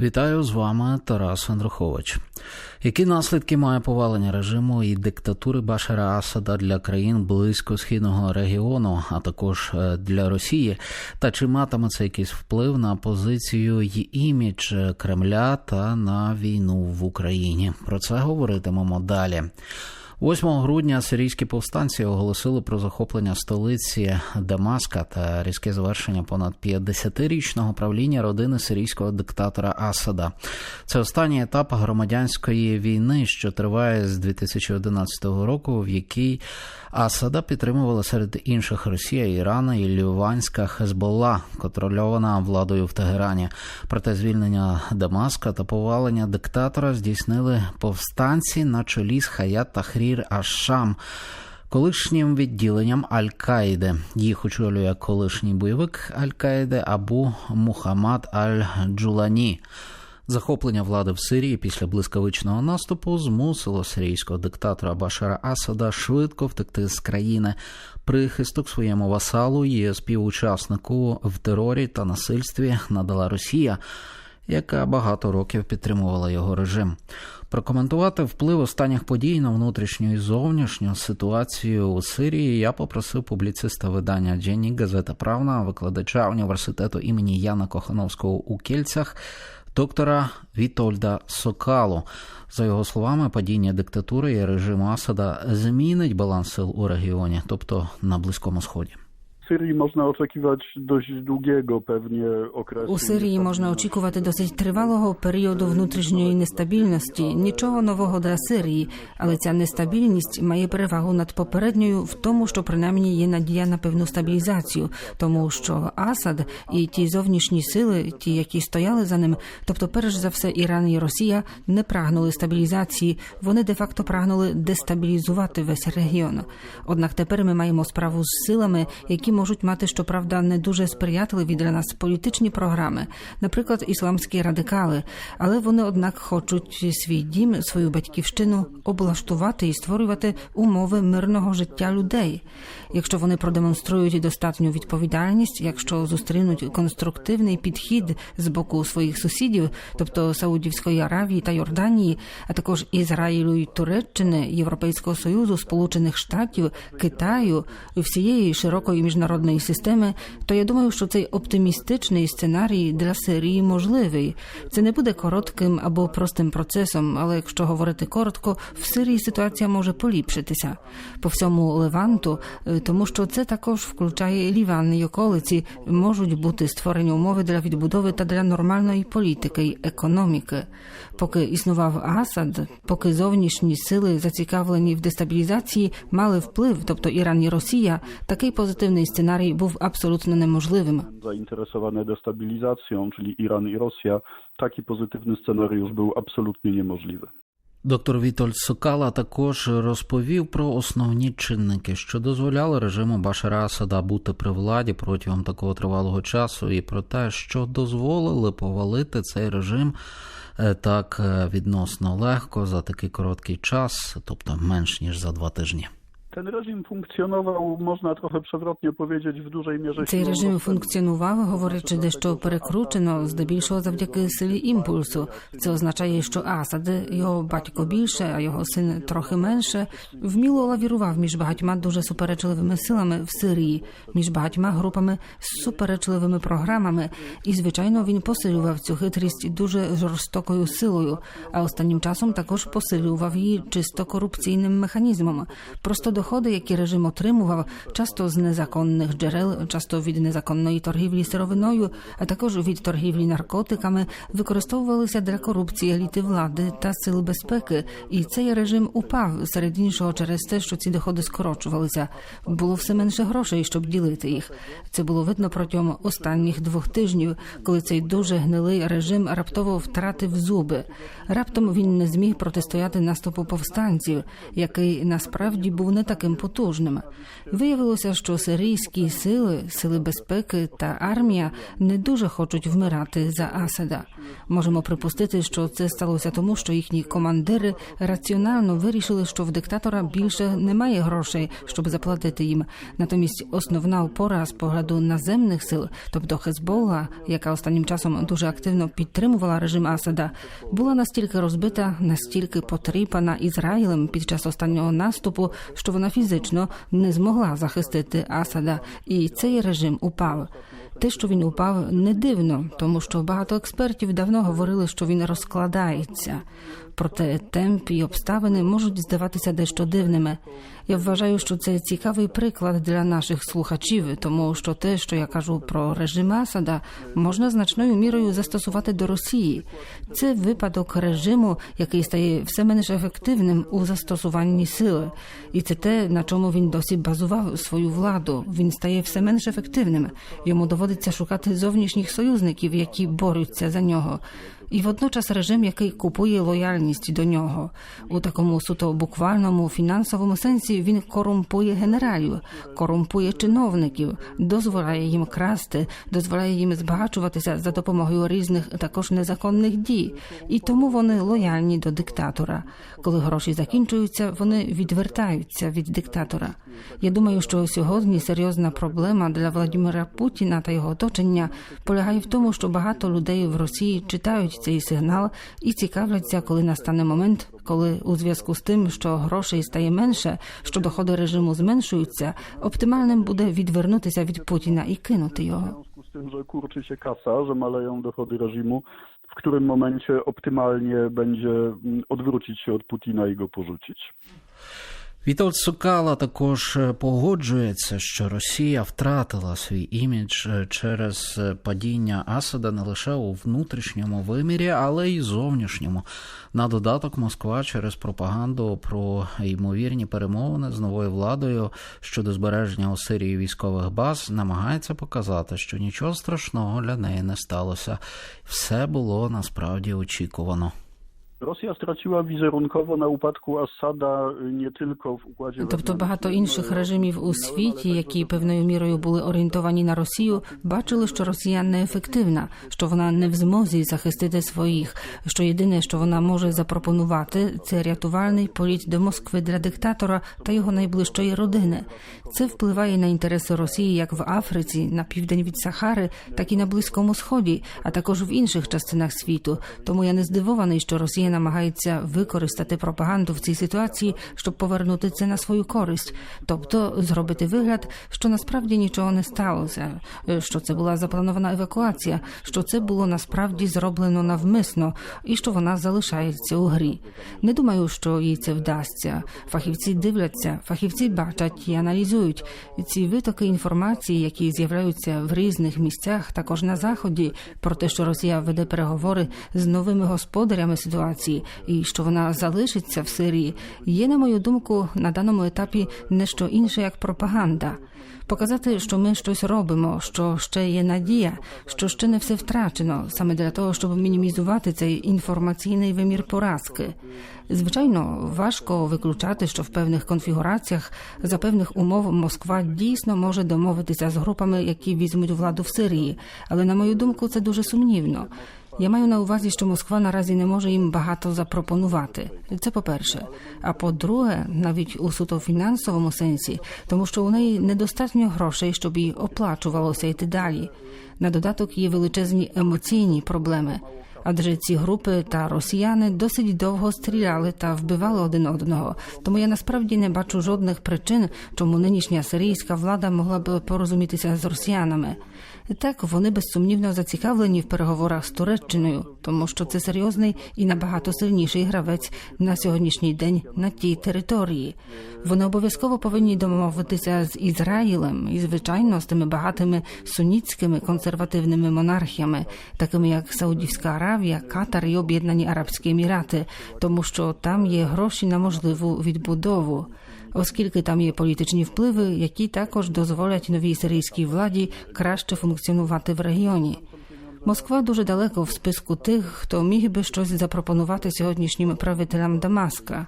Вітаю з вами Тарас Андрухович. Які наслідки має повалення режиму і диктатури Башара Асада для країн близько східного регіону, а також е, для Росії? Та чи матиме це якийсь вплив на позицію й імідж Кремля та на війну в Україні? Про це говоритимемо далі. 8 грудня сирійські повстанці оголосили про захоплення столиці Дамаска та різке завершення понад 50-річного правління родини сирійського диктатора Асада. Це останній етап громадянської війни, що триває з 2011 року, в якій Асада підтримувала серед інших Росія, Ірана і Ліванська Хезболла, контрольована владою в Тегерані. Проте звільнення Дамаска та повалення диктатора здійснили повстанці на чолі з Хаят Тахрір Аш-Шам, колишнім відділенням Аль-Каїди. Їх очолює колишній бойовик Аль-Каїди Абу Мухаммад Аль-Джулані. Захоплення влади в Сирії після блискавичного наступу змусило сирійського диктатора Башара Асада швидко втекти з країни. Прихисток своєму васалу і співучаснику в терорі та насильстві надала Росія, яка багато років підтримувала його режим. Прокоментувати вплив останніх подій на внутрішню і зовнішню ситуацію у Сирії я попросив публіциста видання Дженні Газета Правна, викладача університету імені Яна Кохановського у Кільцях доктора Вітольда Сокалу. За його словами, падіння диктатури і режиму Асада змінить баланс сил у регіоні, тобто на Близькому Сході. Syrii można oczekiwać dość długiego pewnie okresu. У Сирії можна очікувати досить тривалого періоду внутрішньої нестабільності. Нічого нового для Сирії, але ця нестабільність має перевагу над попередньою в тому, що принаймні є надія на певну стабілізацію, тому що Асад і ті зовнішні сили, ті, які стояли за ним, тобто, перш за все, Іран і Росія, не прагнули стабілізації. Вони де факто прагнули дестабілізувати весь регіон. Однак тепер ми маємо справу з силами, які можуть мати щоправда не дуже сприятливі для нас політичні програми, наприклад, ісламські радикали, але вони, однак, хочуть свій дім, свою батьківщину облаштувати і створювати умови мирного життя людей. Якщо вони продемонструють достатню відповідальність, якщо зустрінуть конструктивний підхід з боку своїх сусідів, тобто Саудівської Аравії та Йорданії, а також Ізраїлю і Туреччини, Європейського союзу, Сполучених Штатів, Китаю, всієї широкої міжнародної системи, то я думаю, що цей оптимістичний сценарій для Сирії можливий. Це не буде коротким або простим процесом, але якщо говорити коротко, в Сирії ситуація може поліпшитися по всьому Леванту, е, тому що це також включає Ліван і околиці, можуть бути створені умови для відбудови та для нормальної політики й економіки. Поки існував Асад, поки зовнішні сили, зацікавлені в дестабілізації, мали вплив, тобто Іран і Росія, такий позитивний сценарій був абсолютно неможливим. Zainteresowane destabilizacją, czyli Iran i Rosja, taki pozytywny scenariusz był absolutnie niemożliwy. Доктор Вітольд Сокала також розповів про основні чинники, що дозволяли режиму Башара Асада бути при владі протягом такого тривалого часу, і про те, що дозволили повалити цей режим е, так е, відносно легко за такий короткий час, тобто менш ніж за два тижні. Ten reżim funkcjonował, można trochę przewrotnie powiedzieć, w dużej mierze Цей режим функціонував, говорячи дещо перекручено, здебільшого завдяки силі імпульсу. Це означає, що Асад, його батько більше, а його син трохи менше, вміло лавірував між багатьма дуже суперечливими силами в Сирії, між багатьма групами з суперечливими програмами. І звичайно він посилював цю хитрість дуже жорстокою силою. А останнім часом також посилював її чисто корупційним механізмом. Просто доходи, які режим отримував, часто з незаконних джерел, часто від незаконної торгівлі сировиною, а також від торгівлі наркотиками, використовувалися для корупції еліти влади та сил безпеки. І цей режим упав серед іншого через те, що ці доходи скорочувалися. Було все менше грошей, щоб ділити їх. Це було видно протягом останніх двох тижнів, коли цей дуже гнилий режим раптово втратив зуби. Раптом він не зміг протистояти наступу повстанців, який насправді був не таким потужним. Виявилося, що сирійські сили, сили безпеки та армія не дуже хочуть вмирати за Асада. Можемо припустити, що це сталося тому, що їхні командири раціонально вирішили, що в диктатора більше немає грошей, щоб заплатити їм. Натомість основна опора з погляду наземних сил, тобто Хезболла, яка останнім часом дуже активно підтримувала режим Асада, була настільки розбита, настільки потріпана Ізраїлем під час останнього наступу, що вона фізично не змогла захистити Асада, і цей режим упав. Те, що він упав, не дивно, тому що багато експертів давно говорили, що він розкладається. Проте темп і обставини можуть здаватися дещо дивними. Я вважаю, що це цікавий приклад для наших слухачів, тому що те, що я кажу про режим Асада, можна значною мірою застосувати до Росії. Це випадок режиму, який стає все менш ефективним у застосуванні сили, і це те, на чому він досі базував свою владу. Він стає все менш ефективним. Йому доводиться шукати зовнішніх союзників, які борються за нього. І водночас режим, який купує лояльність до нього у такому суто буквальному фінансовому сенсі, він корумпує генералів, корумпує чиновників, дозволяє їм красти, дозволяє їм збагачуватися за допомогою різних також незаконних дій, і тому вони лояльні до диктатора. Коли гроші закінчуються, вони відвертаються від диктатора. Я думаю, що сьогодні серйозна проблема для Владимира Путіна та його оточення полягає в тому, що багато людей в Росії читають цей сигнал і цікавляться, коли настане момент, коли у зв'язку з тим, що грошей стає менше, що доходи режиму зменшуються, оптимальним буде відвернутися від Путіна і кинути його. z tym, że kurczy się kasa, że maleją dochody reżimu, w którym momencie optymalnie będzie mm, odwrócić się od Putina i go porzucić. Вітолд Сукала також е, погоджується, що Росія втратила свій імідж е, через е, падіння Асада не лише у внутрішньому вимірі, але й зовнішньому. На додаток Москва через пропаганду про ймовірні перемовини з новою владою щодо збереження у Сирії військових баз намагається показати, що нічого страшного для неї не сталося. Все було насправді очікувано. Rosja straciła wizerunkowo na upadku Assada y, nie tylko w układzie Тобто багато інших режимів у світі, які певною мірою були орієнтовані на Росію, бачили, що Росія неефективна, що вона не в змозі захистити своїх. Що єдине, що вона може запропонувати, це рятувальний політ до Москви для диктатора та його найближчої родини. Це впливає на інтереси Росії як в Африці, на південь від Сахари, так і на Близькому Сході, а також в інших частинах світу. Тому я не здивований, що Росія намагається використати пропаганду в цій ситуації, щоб повернути це на свою користь, тобто зробити вигляд, що насправді нічого не сталося, е, що це була запланована евакуація, що це було насправді зроблено навмисно і що вона залишається у грі. Не думаю, що їй це вдасться. Фахівці дивляться, фахівці бачать і аналізують ці витоки інформації, які з'являються в різних місцях, також на заході, про те, що Росія веде переговори з новими господарями ситуації, і що вона залишиться в Сирії, є, на мою думку, на даному етапі не що інше як пропаганда. Показати, що ми щось робимо, що ще є надія, що ще не все втрачено, саме для того, щоб мінімізувати цей інформаційний вимір поразки. Звичайно, важко виключати, що в певних конфігураціях за певних умов Москва дійсно може домовитися з групами, які візьмуть владу в Сирії, але на мою думку, це дуже сумнівно. Я маю на увазі, що Москва наразі не може їм багато запропонувати. Це по-перше. А по-друге, навіть у суто фінансовому сенсі, тому що у неї недостатньо грошей, щоб їй оплачувалося йти далі. На додаток є величезні емоційні проблеми. Адже ці групи та росіяни досить довго стріляли та вбивали один одного. Тому я насправді не бачу жодних причин, чому нинішня сирійська влада могла б порозумітися з росіянами. Так, вони безсумнівно зацікавлені в переговорах з Туреччиною, тому що це серйозний і набагато сильніший гравець на сьогоднішній день на тій території. Вони обов'язково повинні домовитися з Ізраїлем і, звичайно, з тими багатими сунітськими консервативними монархіями, такими як Саудівська Аравія, Катар і Об'єднані Арабські Емірати, тому що там є гроші на можливу відбудову. Оскільки там є політичні впливи, які також дозволять новій сирійській владі краще функціонувати в регіоні. Москва дуже далеко в списку тих, хто міг би щось запропонувати сьогоднішнім правителям Дамаска.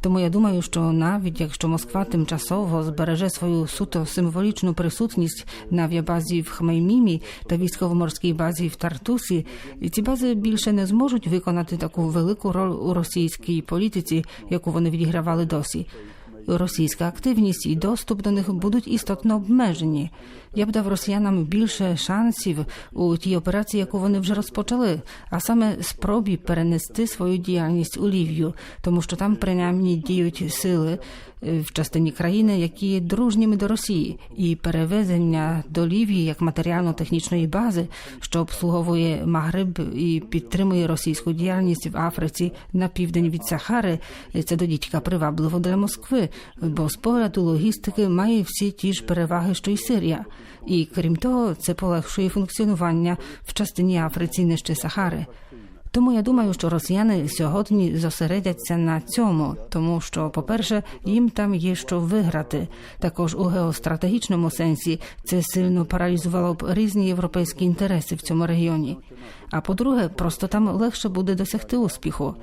Тому я думаю, що навіть якщо Москва тимчасово збереже свою суто символічну присутність на авіабазі в Хмеймімі та військово-морській базі в Тартусі, ці бази більше не зможуть виконати таку велику роль у російській політиці, яку вони відігравали досі. Російська активність і доступ до них будуть істотно обмежені. Я б дав росіянам більше шансів у тій операції, яку вони вже розпочали, а саме спробі перенести свою діяльність у Лівію, тому що там принаймні діють сили е, в частині країни, які є дружніми до Росії, і перевезення до Лівії як матеріально-технічної бази, що обслуговує Магриб і підтримує російську діяльність в Африці на південь від Сахари. Це до дідька привабливо для Москви, бо з погляду логістики має всі ті ж переваги, що й Сирія. І крім того, це полегшує функціонування в частині Африці нижче Сахари. Тому я думаю, що росіяни сьогодні зосередяться на цьому, тому що, по-перше, їм там є що виграти. Також у геостратегічному сенсі це сильно паралізувало б різні європейські інтереси в цьому регіоні. А по-друге, просто там легше буде досягти успіху.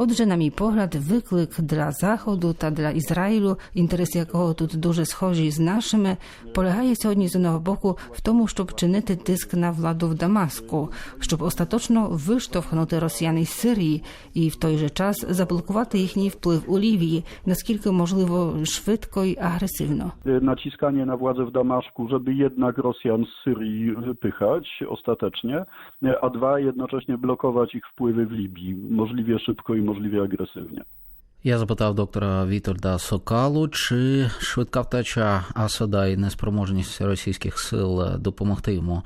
Отже, на мій погляд, виклик для заходу та для Ізраїлю, інтереси якого тут дуже схожі з нашими, полягає сьогодні з одного боку в тому, щоб чинити тиск на владу в Дамаску, щоб остаточно виштовхнути росіян із Сирії і в той же час заблокувати їхній вплив у Лівії, наскільки можливо швидко і агресивно. Y, naciskanie na władzę w Damaszku, żeby jednak Rosjan z Syrii wypychać ostatecznie, y, a dwa, jednocześnie blokować ich wpływy w Libii, możliwie szybko i możliwie agresywnie. Я запитав доктора Вітольда Сокалу, чи швидка втеча Асада і неспроможність російських сил допомогти йому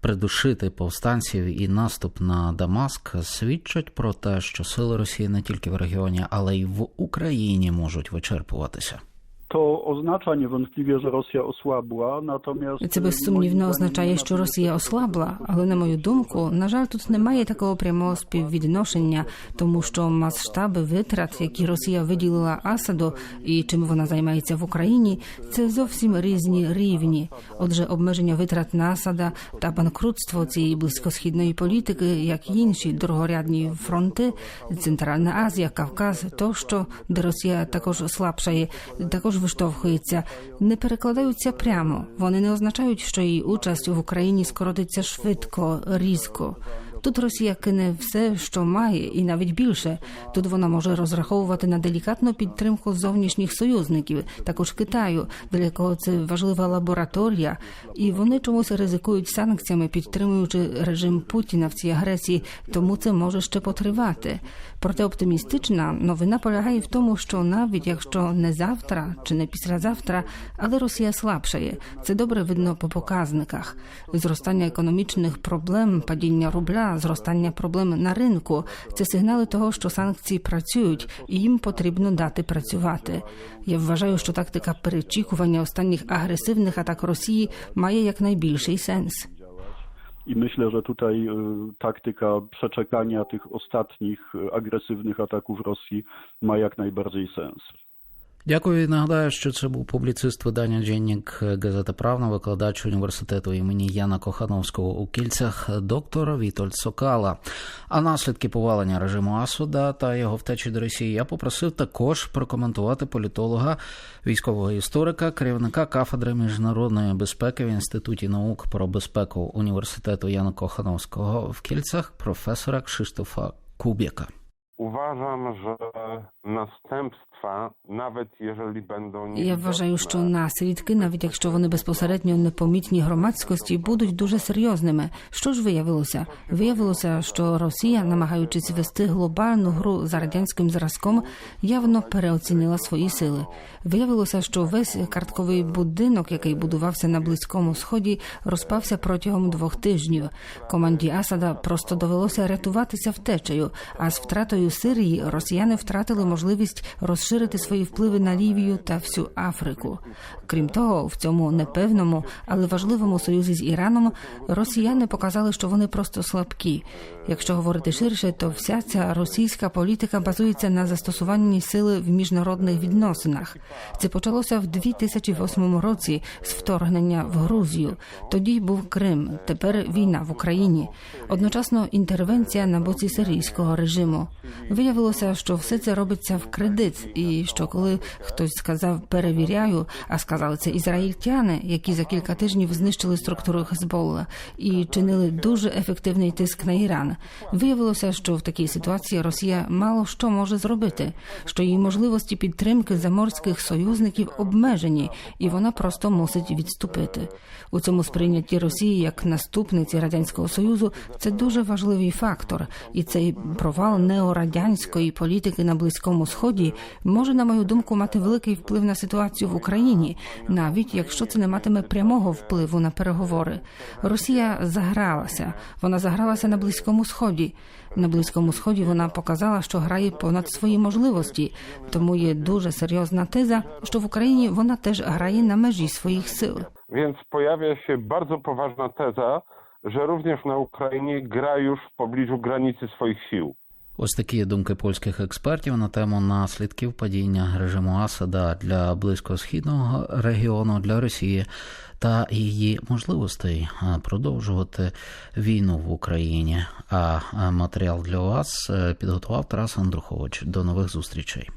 придушити повстанців і наступ на Дамаск свідчать про те, що сили Росії не тільки в регіоні, але й в Україні можуть wyczerpуватися. To oznacza niewątpliwie, że Rosja osłabła, natomiast... Це безсумнівно означає, що Росія ослабла, але на мою думку, на жаль, тут немає такого прямого співвідношення, тому що масштаби витрат, які Росія виділила Асаду і чим вона займається в Україні, це зовсім різні рівні. Отже, обмеження витрат на Асада та банкрутство цієї близькосхідної політики, як і інші дорогорядні фронти, Центральна Азія, Кавказ, тощо, де Росія також слабшає, також виштовхується, не перекладаються прямо. Вони не означають, що її участь в Україні скоротиться швидко, різко. Тут Росія кине все, що має, і навіть більше. Тут вона може розраховувати на делікатну підтримку зовнішніх союзників, також Китаю, для якого це важлива лабораторія, і вони чомусь ризикують санкціями, підтримуючи режим Путіна в цій агресії, тому це може ще потривати. Проте оптимістична новина полягає в тому, що навіть якщо не завтра чи не післязавтра, але Росія слабшає. Це добре видно по показниках. Зростання економічних проблем, падіння рубля, зростання проблем на ринку це сигнали того, що санкції працюють, і їм потрібно дати працювати. Я вважаю, що тактика перечікування останніх агресивних атак Росії має якнайбільший сенс. Myślę, że tutaj y, taktyka przeczekania ostatnich y, agresywnych ataków Rosji ma jak najbardziej. Дякую. Нагадаю, що це був публіцист видання Дженнік Газета Правна, викладач університету імені Яна Кохановського у Кільцях, доктор Вітольд Сокала. А наслідки повалення режиму Асуда та його втечі до Росії я попросив також прокоментувати політолога, військового історика, керівника кафедри міжнародної безпеки в інституті наук про безпеку університету Яна Кохановського в Кільцях, професора Кшиштофа Кубєка. Uważam, że następstwa, nawet jeżeli będą niewidoczne, вважаю, що наслідки, навіть якщо вони безпосередньо непомітні громадськості, будуть дуже серйозними. Що ж виявилося? Виявилося, що Росія, намагаючись вести глобальну гру за радянським зразком, явно переоцінила свої сили. Виявилося, що весь картковий будинок, який будувався на близькому сході, розпався протягом двох тижнів. Команді Асада просто довелося рятуватися втечею, а з втратою загрозою Сирії росіяни втратили можливість розширити свої впливи на Лівію та всю Африку. Крім того, в цьому непевному, але важливому союзі з Іраном росіяни показали, що вони просто слабкі. Якщо говорити ширше, то вся ця російська політика базується на застосуванні сили в міжнародних відносинах. Це почалося в 2008 році з вторгнення в Грузію. Тоді був Крим, тепер війна в Україні. Одночасно інтервенція на боці сирійського режиму. Виявилося, що все це робиться в кредит, і що коли хтось сказав перевіряю, а сказали це ізраїльтяни, які за кілька тижнів знищили структуру Хезболла і чинили дуже ефективний тиск на Іран. Виявилося, що в такій ситуації Росія мало що може зробити, що її можливості підтримки заморських союзників обмежені, і вона просто мусить відступити. У цьому сприйнятті Росії як наступниці радянського союзу це дуже важливий фактор, і цей провал неорадянської політики на близькому сході може, на мою думку, мати великий вплив на ситуацію в Україні, навіть якщо це не матиме прямого впливу на переговори. Росія загралася, вона загралася на близькому сході. На близькому сході вона показала, що грає понад свої можливості, тому є дуже серйозна теза, що в Україні вона теж грає на межі своїх сил. Więc pojawia się bardzo poważna teza, że również na Ukrainie gra już w pobliżu granicy swoich sił. Ось такі думки польських експертів на тему наслідків падіння режиму Асада для близькосхідного регіону для Росії та її можливостей продовжувати війну в Україні. А матеріал для вас е, підготував Тарас Андрухович. До нових зустрічей.